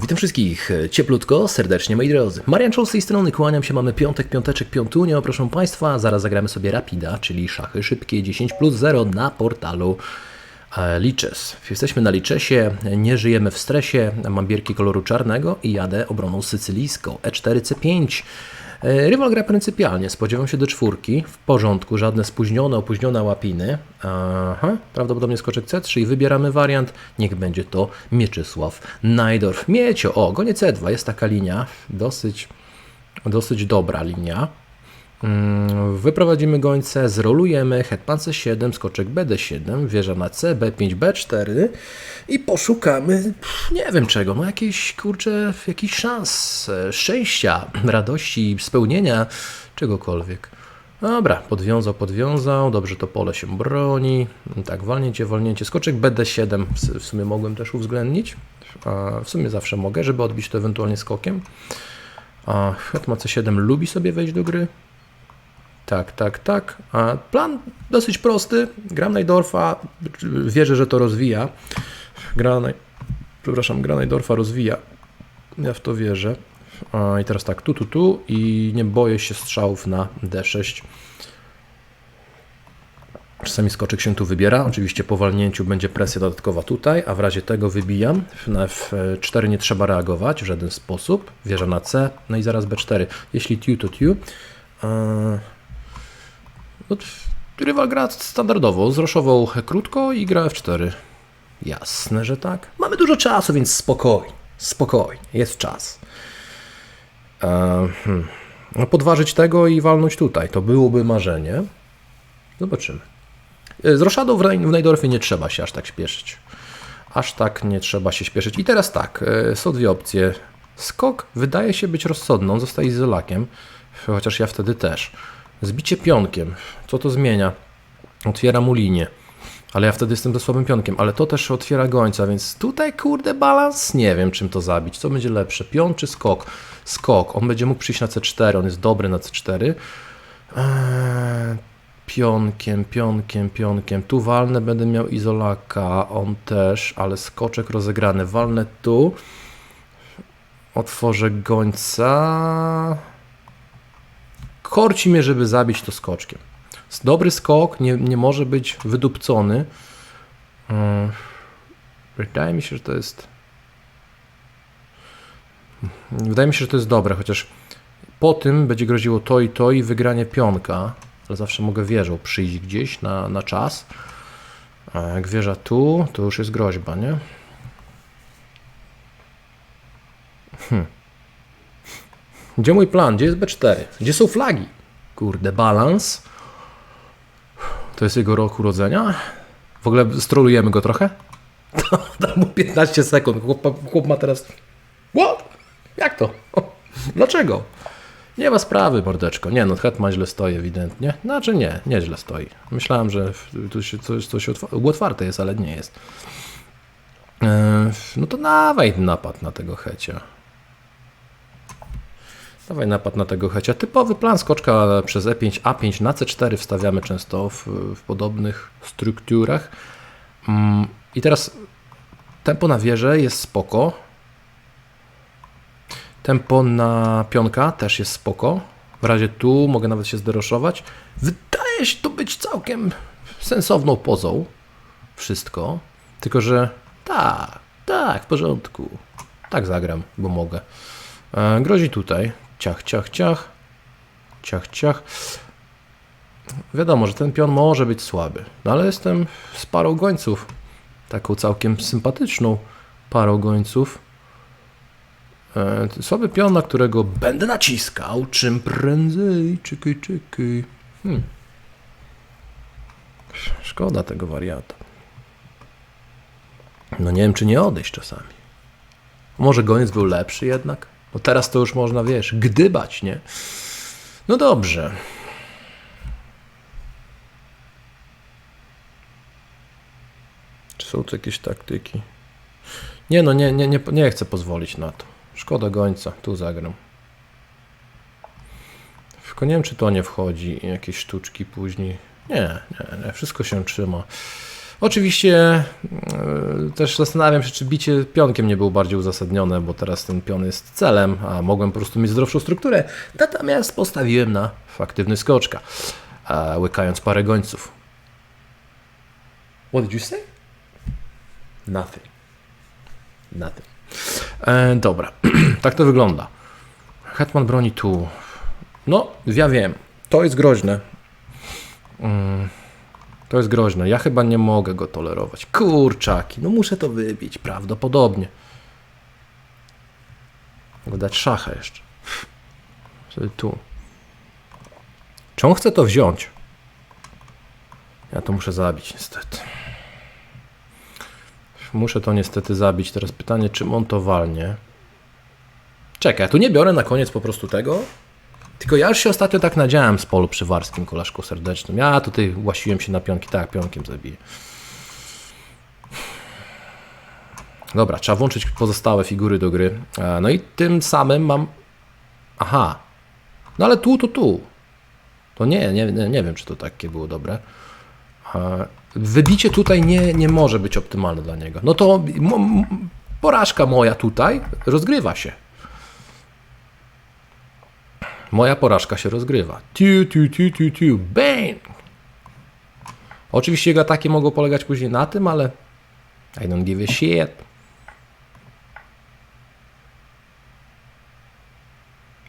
Witam wszystkich cieplutko, serdecznie moi drodzy. Marian Czoł z tej strony, kłaniam się, mamy piątek, piąteczek, piątunio, proszę Państwa. Zaraz zagramy sobie Rapida, czyli szachy szybkie 10 plus 0 na portalu e, Lichess. Jesteśmy na Lichessie, nie żyjemy w stresie, mam bierki koloru czarnego i jadę obroną sycylijską E4, C5. E, Rywal gra pryncypialnie, spodziewam się do czwórki, w porządku, żadne spóźnione, opóźnione łapiny. Aha, prawdopodobnie skoczek C3 i wybieramy wariant, niech będzie to Mieczysław Najdorf. Miecio, o, gonie C2, jest taka linia, dosyć, dosyć dobra linia. Mm, Wyprowadzimy gońce, zrolujemy, hetman C7, skoczek BD7, wieża na C, B5, B4 i poszukamy, nie wiem czego, no jakiejś, kurczę, jakichś szans, e, szczęścia, radości, spełnienia, czegokolwiek. Dobra, podwiązał, podwiązał, dobrze to pole się broni, tak, walnięcie, walnięcie, skoczek BD7 w- sumie mogłem też uwzględnić, w sumie zawsze mogę, żeby odbić to ewentualnie skokiem. A hetman C7 lubi sobie wejść do gry, tak, tak, tak. A plan dosyć prosty. Gram Najdorfa, wierzę, że to rozwija. Gra. Przepraszam, gra Najdorfa rozwija. Ja w to wierzę. A, I teraz tak, tu, tu, tu i nie boję się strzałów na D6. Czasami skoczek się tu wybiera. Oczywiście po walnięciu będzie presja dodatkowa tutaj, a w razie tego wybijam. Na F4 nie trzeba reagować w żaden sposób. Wieża na C, no i zaraz B4. Jeśli tiu, to no, rywal gra standardowo, zroszował krótko i gra F4. Jasne, że tak. Mamy dużo czasu, więc spokojnie, spokojnie, jest czas. No, podważyć tego i walnąć tutaj, to byłoby marzenie. Zobaczymy. E, Z roszadą w w nie trzeba się aż tak śpieszyć. Aż tak nie trzeba się śpieszyć. I teraz tak, e, są dwie opcje. Skok wydaje się być rozsądną, zostaje izolakiem, chociaż ja wtedy też. Zbicie pionkiem, co to zmienia? Otwiera mu linię, ale ja wtedy jestem ze słabym pionkiem, ale to też otwiera gońca, więc tutaj kurde balans, nie wiem czym to zabić, co będzie lepsze, pion czy skok? Skok, on będzie mógł przyjść na C4, on jest dobry na C4. Eee, pionkiem, pionkiem, pionkiem. Tu walnę, będę miał izolaka, on też, ale skoczek rozegrany. Walnę tu, otworzę gońca. Korci mnie, żeby zabić to skoczkiem. Dobry skok nie, nie może być wydupcony. Mm, Wydaje mi się, że to jest. Wydaje mi się, że to jest dobre, chociaż po tym będzie groziło to i to i wygranie pionka, ale zawsze mogę wieżą przyjść gdzieś na, na czas. A jak wieża tu, to już jest groźba, nie? Hmm. Gdzie mój plan? Gdzie jest B4? Gdzie są flagi? Kurde, balans. To jest jego rok urodzenia? W ogóle strolujemy go trochę? Dam mu 15 sekund. Chłop, chłop ma teraz... What? Jak to? Dlaczego? Nie ma sprawy, mordeczko. Nie, no hetman źle stoi ewidentnie. Znaczy nie, nieźle stoi. Myślałem, że tu się coś, coś otwa- otwarte jest, ale nie jest. Eee, No to dawaj napad na tego hecia. Dawaj napad na tego hecia. Typowy plan skoczka przez E E5, A5 na C4 wstawiamy często w, w podobnych strukturach. Mm, I teraz tempo na wieżę jest spoko. Tempo na pionka też jest spoko. W razie tu mogę nawet się zderoszować. Wydaje się to być całkiem sensowną pozą. Wszystko. Tylko, że tak, tak, w porządku. Tak zagram, bo mogę. E, grozi tutaj. Ciach, ciach, ciach. Ciach, ciach. Wiadomo, że ten pion może być słaby, no ale jestem z parą gońców. Taką całkiem sympatyczną parą gońców. E, słaby pion, na którego będę naciskał czym prędzej. Czekaj, czekaj. Hmm. Szkoda tego wariata. No nie wiem, czy nie odejść czasami. Może goniec był lepszy jednak? Bo teraz to już można, wiesz, gdybać, nie? No dobrze. Czy są tu jakieś taktyki? Nie no, nie, nie, nie, nie chcę pozwolić na to. Szkoda gońca, tu zagram. Tylko nie wiem, czy to nie wchodzi jakieś sztuczki później. Nie, nie, nie, wszystko się trzyma. Oczywiście yy, też zastanawiam się, czy bicie pionkiem nie było bardziej uzasadnione, bo teraz ten pion jest celem, a mogłem po prostu mieć zdrowszą strukturę. Natomiast postawiłem na aktywny skoczka, a łykając parę gońców. What did you say? Nothing. Nothing. E, dobra, tak to wygląda. Hetman broni tu. No, ja wiem, to jest groźne. Mm, to jest groźne. Ja chyba nie mogę go tolerować. Kurczaki, no muszę to wybić, prawdopodobnie. Mogę dać szacha jeszcze. Sobie tu. Czy on chce to wziąć? Ja to muszę zabić, niestety. Muszę to niestety zabić. Teraz pytanie, czym on to walnie? Czekaj, tu nie biorę na koniec po prostu tego. Tylko ja już się ostatnio tak nadziałem z polu przywarskim, kolaszku serdecznym. Ja tutaj łasiłem się na pionki, tak, pionkiem zabiję. Dobra, trzeba włączyć pozostałe figury do gry. E, No i tym samym mam... Aha. No ale tu, tu, tu. To nie, nie, nie, wiem, czy to takie było dobre. E, Wybicie tutaj nie, nie może być optymalne dla niego. No to porażka moja tutaj rozgrywa się. Moja porażka się rozgrywa. Tiu, tiu, tiu, tiu, tiu. Bang! Oczywiście jego ataki mogą polegać później na tym, ale I don't give a shit.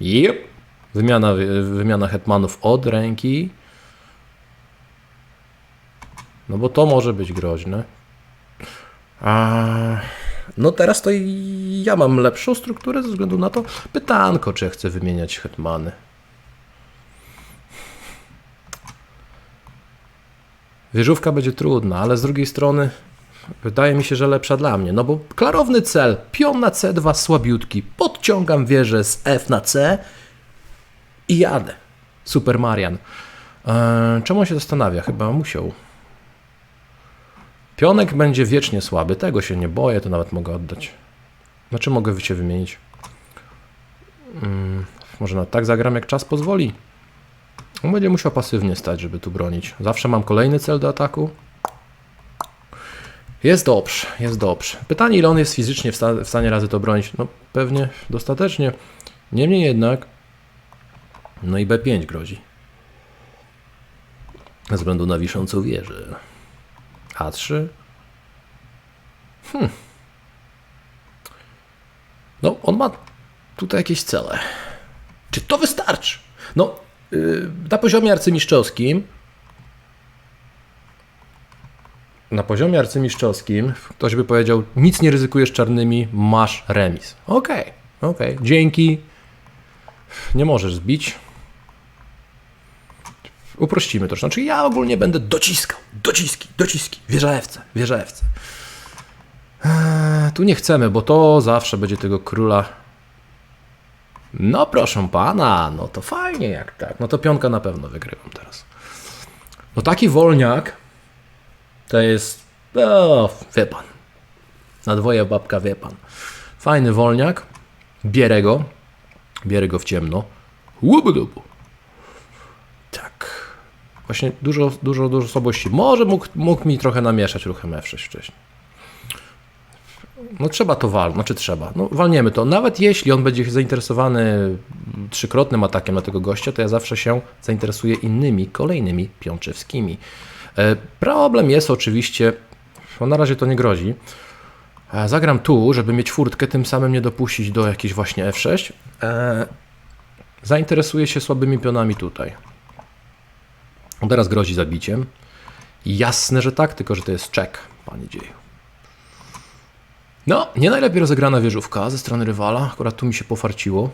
Yep. Wymiana, wymiana hetmanów od ręki. No bo to może być groźne. A... No teraz to ja mam lepszą strukturę ze względu na to pytanko, czy ja chcę wymieniać hetmany. Wieżówka będzie trudna, ale z drugiej strony wydaje mi się, że lepsza dla mnie. No bo klarowny cel, pion na C2 słabiutki, podciągam wieżę z F na C i jadę. Super Marian. Eee, czemu się zastanawia? Chyba musiał. Pionek będzie wiecznie słaby, tego się nie boję, to nawet mogę oddać. Znaczy mogę się wymienić. Mm, może nawet tak zagram, jak czas pozwoli. On będzie musiał pasywnie stać, żeby tu bronić. Zawsze mam kolejny cel do ataku. Jest dobrze, jest dobrze. Pytanie, ile on jest fizycznie w, sta- w stanie razy to bronić? No pewnie dostatecznie. Niemniej jednak, no i B5 grozi. Ze względu na wiszącą wieżę. A3. Hmm. No, on ma tutaj jakieś cele. Czy to wystarczy? No, yy, na poziomie arcymistrzowskim. Na poziomie arcymistrzowskim ktoś by powiedział: Nic nie ryzykujesz czarnymi, masz remis. Okej, okej, dzięki. Nie możesz zbić. Uprościmy to. Znaczy, ja ogólnie będę dociskał. Dociski, dociski. Wieża FC. Eee, tu nie chcemy, bo to zawsze będzie tego króla. No proszę pana, no to fajnie jak tak. No to pionka na pewno wygrywam teraz. No taki wolniak to jest. O, wie pan. Na dwoje babka wie pan. Fajny wolniak. Bierę go. Bierę go w ciemno. Łubudubu. Tak. Właśnie dużo, dużo, dużo słabości. Może mógł, mógł mi trochę namieszać ruchem F6 wcześniej. No trzeba to walnąć, znaczy trzeba. No walniemy to. Nawet jeśli on będzie zainteresowany trzykrotnym atakiem na tego gościa, to ja zawsze się zainteresuję innymi, kolejnymi piączewskimi. E, Problem jest oczywiście, bo na razie to nie grozi. E, Zagram tu, żeby mieć furtkę, tym samym nie dopuścić do jakiejś właśnie F6. E, Zainteresuję się słabymi pionami tutaj. On teraz grozi zabiciem. Jasne, że tak, tylko że to jest czek, panie dzieju. No, nie najlepiej rozegrana wieżówka ze strony rywala. Akurat tu mi się pofarciło.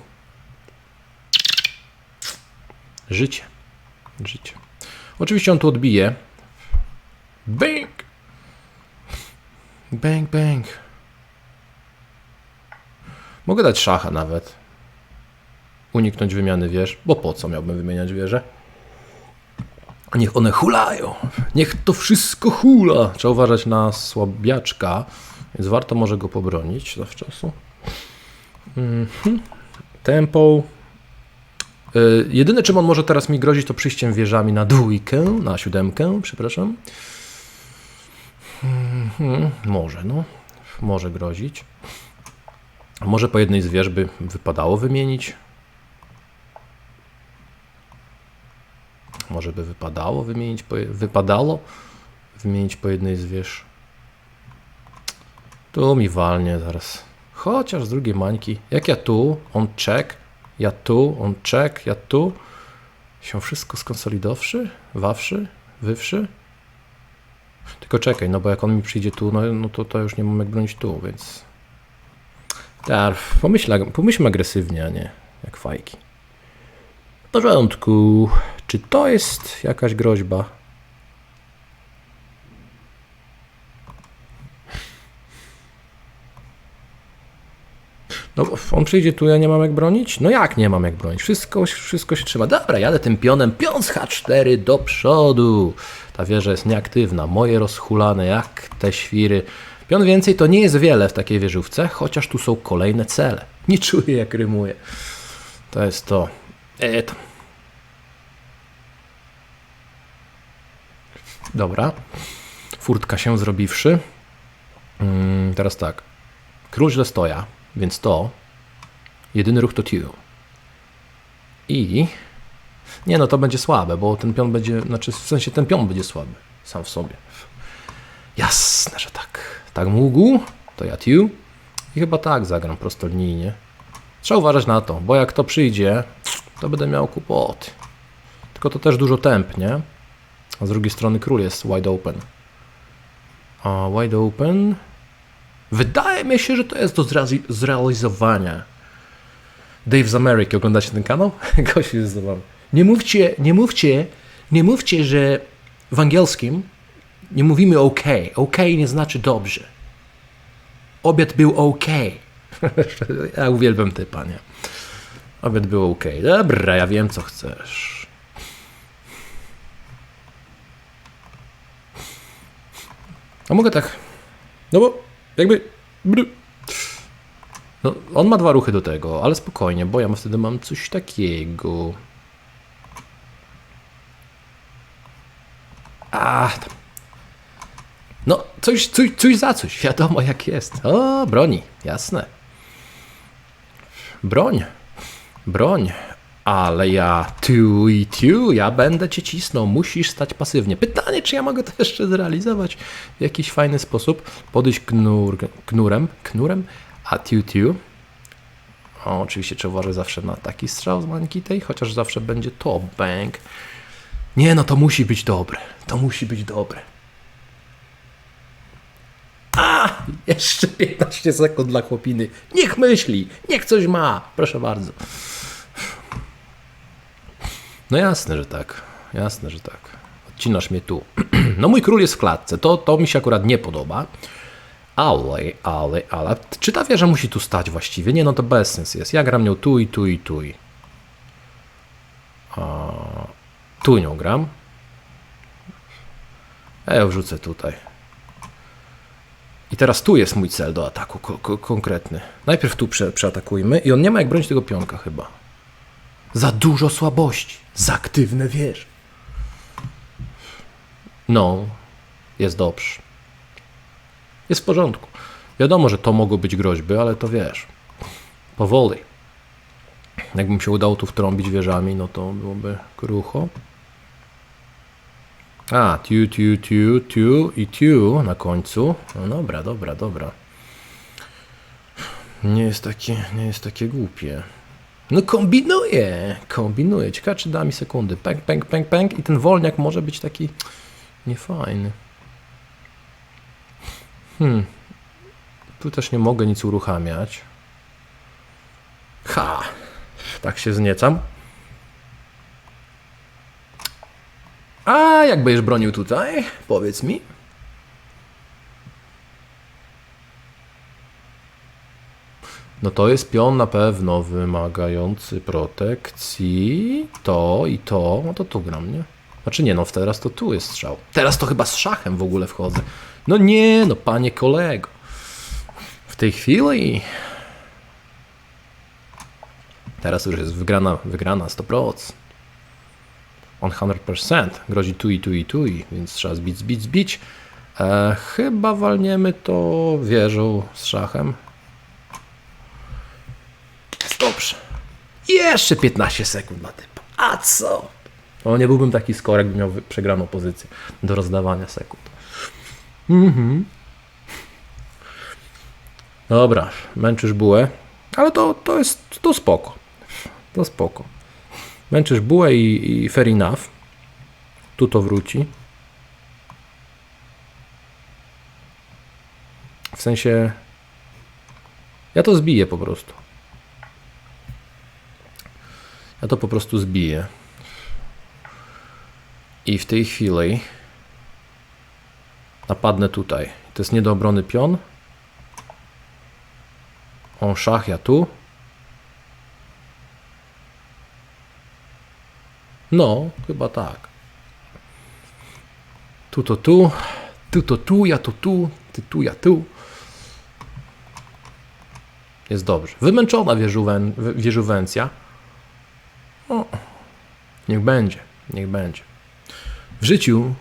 Życie. Życie. Oczywiście on tu odbije. Bang! Bang, bang. Mogę dać szacha nawet. Uniknąć wymiany wież, bo po co miałbym wymieniać wieże? Niech one hulają. Niech to wszystko hula. Trzeba uważać na słabiaczka, więc warto może go pobronić zawczasu. Mhm. Tempo. Y, jedyne, czym on może teraz mi grozić, to przyjściem wieżami na dwójkę, na siódemkę, przepraszam. Mhm, może, no. Może grozić. Może po jednej z wież by wypadało wymienić. Może by wypadało wymienić po, wypadało wymienić po jednej z wież. Tu mi walnie zaraz. Chociaż z drugiej mańki. Jak ja tu, on check, ja tu, on check, ja tu. Się wszystko skonsolidowszy, wawszy, wywszy. Tylko czekaj, no bo jak on mi przyjdzie tu, no, no to, to już nie mam jak bronić tu, więc... Tak, pomyśl, pomyślmy agresywnie, a nie jak fajki. W porządku. Czy to jest jakaś groźba? No, on przyjdzie tu, ja nie mam jak bronić? No jak nie mam jak bronić? Wszystko, wszystko się trzyma. Dobra, jadę tym pionem. Pion z H4 do przodu. Ta wieża jest nieaktywna. Moje rozhulane jak te świry. Pion więcej to nie jest wiele w takiej wieżówce, chociaż tu są kolejne cele. Nie czuję jak rymuje. To jest to. E, to. Dobra. Furtka się zrobiwszy. Mm, teraz tak. Król źle stoja, więc to. Jedyny ruch to Tiu. I. Nie no, to będzie słabe, bo ten pion będzie. Znaczy, w sensie ten pion będzie słaby. Sam w sobie. Jasne, że tak. Tak mógł. To ja Tiu. I chyba tak zagram prostolinijnie. Trzeba uważać na to, bo jak to przyjdzie, to będę miał kłopoty. Tylko to też dużo temp, nie? A z drugiej strony król jest wide open. A wide open. Wydaje mi się, że to jest do zreali- zrealizowania. Dave z Ameryki, oglądacie ten kanał? Gość jest zabawny. Nie mówcie, nie mówcie, nie mówcie, że w angielskim nie mówimy OK. OK nie znaczy dobrze. Obiad był OK. ja uwielbiam ty, panie. Obiad był OK. Dobra, ja wiem, co chcesz. A mogę tak. No bo jakby. No, on ma dwa ruchy do tego, ale spokojnie, bo ja wtedy mam coś takiego. A. No, coś, coś, coś za coś, wiadomo jak jest. O, broni, jasne. Broń, broń. Ale ja tu i tu, ja będę cię cisnął, musisz stać pasywnie. Pytanie, czy ja mogę to jeszcze zrealizować w jakiś fajny sposób. Podejść knur, knurem, knurem, a tiu tiu. O, oczywiście trzeba uważać zawsze na taki strzał z mańki tej, chociaż zawsze będzie to bang. Nie no, to musi być dobre. To musi być dobre. A! Jeszcze 15 sekund dla chłopiny. Niech myśli, niech coś ma. Proszę bardzo. No jasne, że tak. Jasne, że tak. Odcinasz mnie tu. No mój król jest w klatce. To, to mi się akurat nie podoba. Ale, ale, ale. Czy ta wieża musi tu stać właściwie? Nie, no to bez sens jest. Ja gram nią tu i tu i tu. i. A, tu nią gram. A ja wrzucę tutaj. I teraz tu jest mój cel do ataku ko- ko- konkretny. Najpierw tu prze- przeatakujmy i on nie ma jak bronić tego pionka chyba. Za dużo słabości. Za aktywne wieże. No, jest dobrze. Jest w porządku. Wiadomo, że to mogą być groźby, ale to wiesz. Powoli. Jakbym się udało tu wtrąbić wieżami, no to byłoby krucho. A, tiu, tiu, tiu, tiu i tiu na końcu. No dobra, dobra, dobra. Nie jest takie, nie jest takie głupie. No kombinuję, kombinuję. Ciekawe, czy da mi sekundy. Pęk, pęk, pęk, pęk i ten wolniak może być taki niefajny. Hmm. Tu też nie mogę nic uruchamiać. Ha! Tak się zniecam. A jak będziesz bronił tutaj? Powiedz mi. No to jest pion na pewno wymagający protekcji. To i to. No to tu gram, nie? Znaczy nie, no teraz to tu jest strzał. Teraz to chyba z szachem w ogóle wchodzę. No nie, no panie kolego. W tej chwili... Teraz już jest wygrana, wygrana 100%. On 100%. Grozi tu i tu i tu, i, więc trzeba zbić, zbić, zbić. E, chyba walniemy to wieżą z szachem. Dobrze. Jeszcze 15 sekund na typ. A co? O, nie byłbym taki skoro, jakbym miał przegraną pozycję do rozdawania sekund. Mhm. Dobra, męczysz bułę, ale to, to jest to spoko. To spoko. Męczysz bułę i, i fair enough. Tu to wróci. W sensie. Ja to zbiję po prostu. Ja to po prostu zbiję. I w tej chwili napadnę tutaj. To jest nie do obrony pion. On szach, ja tu. No, chyba tak. Tu to tu, tu to tu, ja to tu, ty tu, ja tu. Jest dobrze. Wymęczona wieżuwen, wieżuwencja. O, niech będzie, niech będzie. W życiu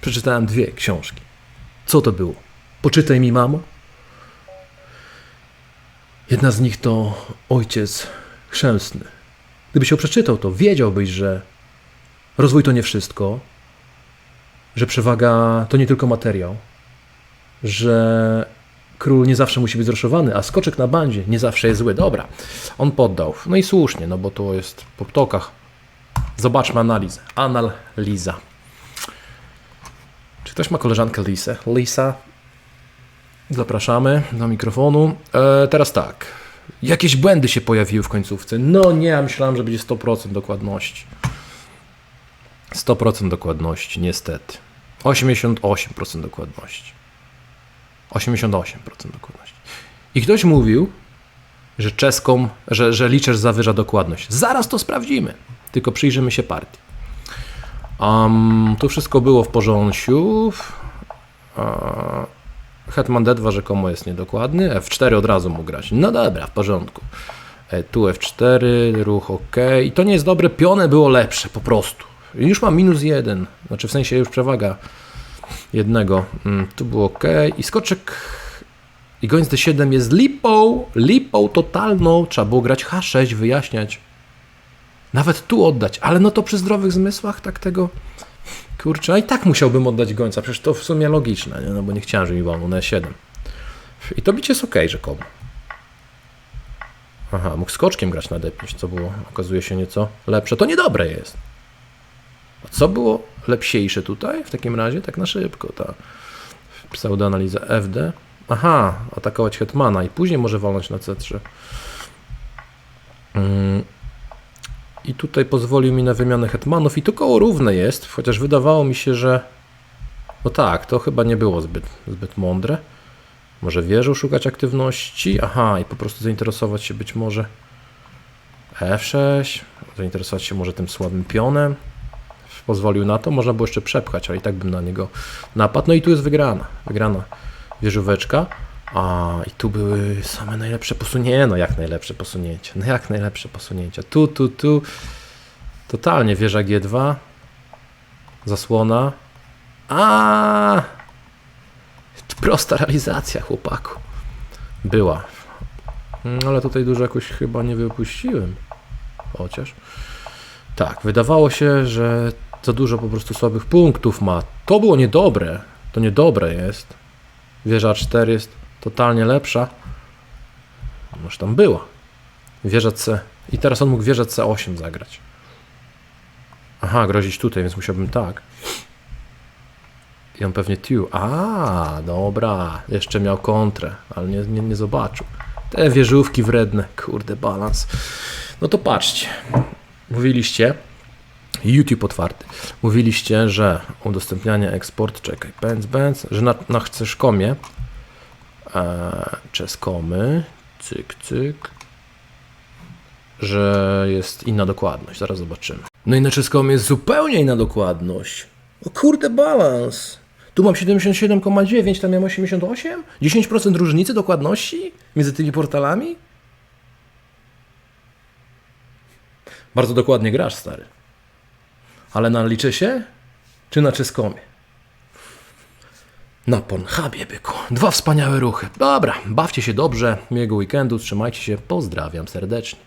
przeczytałem dwie książki. Co to było? Poczytaj mi, mamo. Jedna z nich to Ojciec Chrzęsny. Gdybyś ją przeczytał, to wiedziałbyś, że rozwój to nie wszystko, że przewaga to nie tylko materiał, że król nie zawsze musi być zroszowany, a skoczek na bandzie nie zawsze jest zły. Dobra, on poddał. No i słusznie, no bo to jest po ptokach. Zobaczmy analizę. Analiza. Czy ktoś ma koleżankę Lisę? Lisa, zapraszamy do mikrofonu. E, teraz tak. Jakieś błędy się pojawiły w końcówce. No nie, ja myślałem, że będzie 100% dokładności. 100% dokładności, niestety. 88% dokładności. 88% dokładności. I ktoś mówił, że czeską, że, że liczesz zawyża dokładność. Zaraz to sprawdzimy. Tylko przyjrzymy się partii. Um, tu wszystko było w porządku. Hetman D2 rzekomo jest niedokładny. F4 od razu mógł grać. No dobra, w porządku. E, tu F4, ruch OK. I to nie jest dobre. Pione było lepsze po prostu. Już mam minus jeden. Znaczy w sensie już przewaga jednego. Mm, tu było OK. I skoczek i gońc D7 jest lipą. Lipą totalną. Trzeba było grać H6, wyjaśniać. Nawet tu oddać. Ale no to przy zdrowych zmysłach tak tego... Kurczę, a i tak musiałbym oddać gońca. Przecież to w sumie logiczne, nie? no bo nie chciałem, żeby mi wolno na E7. I to bicie jest ok, rzekomo. Aha, mógł skoczkiem grać na D5, co było, okazuje się nieco lepsze. To niedobre jest. A co było lepsiejsze tutaj w takim razie? Tak na szybko, ta pseudoanaliza FD. Aha, atakować Hetmana i później może wolność na C3. Mm. I tutaj pozwolił mi na wymianę hetmanów i to koło równe jest, chociaż wydawało mi się, że no tak, to chyba nie było zbyt, zbyt mądre. Może wieżą szukać aktywności? Aha, i po prostu zainteresować się być może F6, zainteresować się może tym słabym pionem. Pozwolił na to, można było jeszcze przepchać, ale i tak bym na niego napadł. No i tu jest wygrana, wygrana wieżóweczka. A, i tu były same najlepsze posunięcia. No jak najlepsze posunięcia? No jak najlepsze posunięcia? Tu, tu, tu. Totalnie wieża G2. Zasłona. A, Prosta realizacja, chłopaku. Była. Mm, Ale tutaj dużo jakoś chyba nie wypuściłem. Chociaż. Tak, wydawało się, że za dużo po prostu słabych punktów ma. To było niedobre. To niedobre jest. Wieża 4 jest totalnie lepsza. Może tam była. Wieża C. I teraz on mógł wieżę C8 zagrać. Aha, grozić tutaj, więc musiałbym tak. I on pewnie tiu. A, dobra. Jeszcze miał kontrę, ale nie, nie, nie zobaczył. Te wieżówki wredne. Kurde, balans. No to patrzcie. Mówiliście, YouTube otwarty. Mówiliście, że udostępnianie eksport, czekaj, Benz, Benz, że na, na chcesz.comie e, Czeskomy, cyk, cyk, że jest inna dokładność. Zaraz zobaczymy. No i na czeskomie jest zupełnie inna dokładność. O kurde, balans. Tu mam 77,9, tam miałem 88? 10% różnicy dokładności między tymi portalami? Bardzo dokładnie grasz, stary. Ale na liczy się? Czy na czeskomie? Na Pornhubie, byku. Dwa wspaniałe ruchy. Dobra, bawcie się dobrze, miłego weekendu, trzymajcie się, pozdrawiam serdecznie.